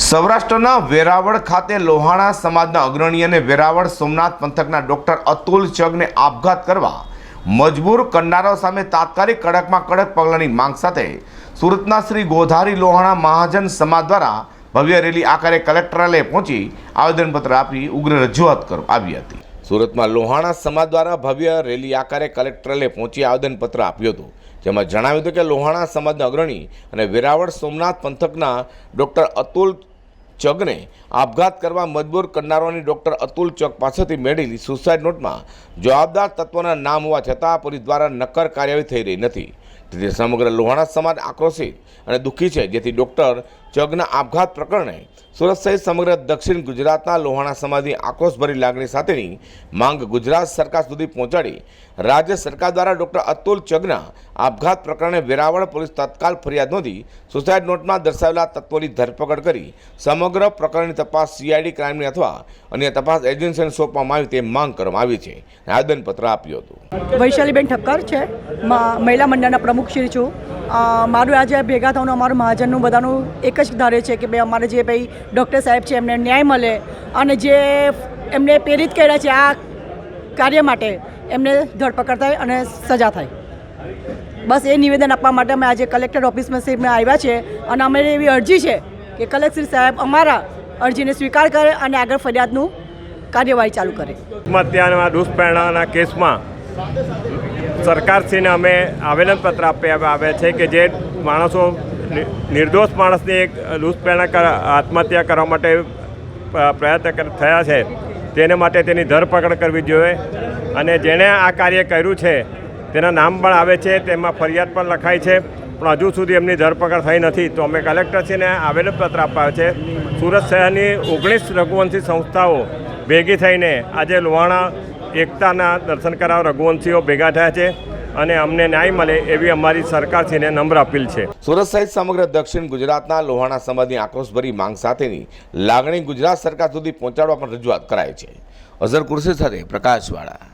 સૌરાષ્ટ્રના વેરાવળ ખાતે લોહાણા સમાજના અગ્રણી અને વેરાવળ સોમનાથ પંથકના ડોક્ટર અતુલ ચગને આપઘાત કરવા મજબૂર કરનારાઓ સામે તાત્કાલિક કડકમાં કડક પગલાંની માંગ સાથે સુરતના શ્રી ગોધારી લોહાણા મહાજન સમાજ દ્વારા ભવ્ય રેલી આકારે કલેક્ટરાલય પહોંચી આવેદનપત્ર આપી ઉગ્ર રજૂઆત કર, આવી હતી. સુરતમાં લોહાણા સમાજ દ્વારા ભવ્ય રેલી આકારે કલેક્ટરાલય પહોંચી આવેદનપત્ર આપ્યું હતું, જેમાં જણાવ્યું હતું કે લોહાણા સમાજના અગ્રણી અને વેરાવળ સોમનાથ પંથકના ડૉક્ટર અતુલ ચગને આપઘાત કરવા મજબૂર કરનારાઓની ડૉક્ટર અતુલ ચગ પાસેથી મેળવેલી સુસાઇડ નોટમાં જવાબદાર તત્વના નામ હોવા છતાં પોલીસ દ્વારા નક્કર કાર્યવાહી થઈ રહી નથી. તેથી સમગ્ર લોહાણા સમાજ આક્રોશિત અને દુઃખી છે, જેથી ડૉક્ટર ચગના આપઘાત પ્રકરણે સુરત સહિત સમગ્ર દક્ષિણ ગુજરાતના લોહાણા સમાજની આક્રોશભરી લાગણી સાથેની માંગ ગુજરાત સરકાર સુધી પહોંચાડી રાજ્ય સરકાર દ્વારા ડૉક્ટર અતુલ ચગના આપઘાત પ્રકરણે વેરાવળ પોલીસ તત્કાલ ફરિયાદ નોંધી સુસાઇડ નોટમાં દર્શાવેલા તત્વોની ધરપકડ કરી સમગ્ર પ્રકરણની તપાસ સીઆઈડી ક્રાઇમની અથવા અન્ય તપાસ એજન્સીને સોંપવામાં આવી તે માંગ કરવામાં આવી છે. આવેદનપત્ર આપ્યું હતું. વૈશાલીબેન ઠક્કર છે. મહિલા મંડળના પ્રમુખ શ્રી છું. મારું આજે ભેગા થવાનું, અમારું મહાજનનું બધાનું એક જ ધારે છે કે ભાઈ અમારે જે ભાઈ ડૉક્ટર સાહેબ છે, એમને ન્યાય મળે. અને જે એમને પ્રેરિત કર્યા છે આ કાર્ય માટે, એમને ધરપકડ થાય અને સજા થાય. બસ એ નિવેદન આપવા માટે અમે આજે કલેક્ટર ઓફિસમાં સાહેબ આવ્યા છે અને અમે એવી અરજી છે કે કલેક્ટર સાહેબ અમારા અરજીને સ્વીકાર કરે અને આગળ ફરિયાદનું કાર્યવાહી ચાલુ કરે. આત્મહત્યાના દુષ્પરિણામના કેસમાં સરકારશ્રીને અમે આવેદનપત્ર આપ્યા આવ્યા છે કે જે માણસો નિર્દોષ માણસની એક કર- આત્મહત્યા કરવા માટે પ્રયત્ન થયા છે. તેને માટે તેની ધરપકડ કરવી જોઈએ અને જેણે આ કાર્ય કર્યું છે, તેના નામ પણ આવે છે, તેમાં ફરિયાદ પણ લખાઈ છે, પણ હજુ સુધી એમની ધરપકડ થઈ નથી. તો અમે કલેક્ટરશ્રીને આવેદનપત્ર આપ્યા છે. સુરત શહેરની ઓગણીસ રઘુવંશી સંસ્થાઓ ભેગી થઈને આજે લોહાણા એકતાના દર્શન કરાવવા રઘુવંશીઓ ભેગા થયા છે. અને અમને ન્યાય મળે એવી અમારી સરકારશ્રીને નમ્ર અપીલ છે. સુરત સહિત સમગ્ર દક્ષિણ ગુજરાતના લોહાણા સમાજની આક્રોશભરી માંગ સાથેની લાગણી ગુજરાત સરકાર સુધી પહોંચાડવા પણ રજૂઆત કરાય છે. અઝર કુર્સી સાથે પ્રકાશવાળા.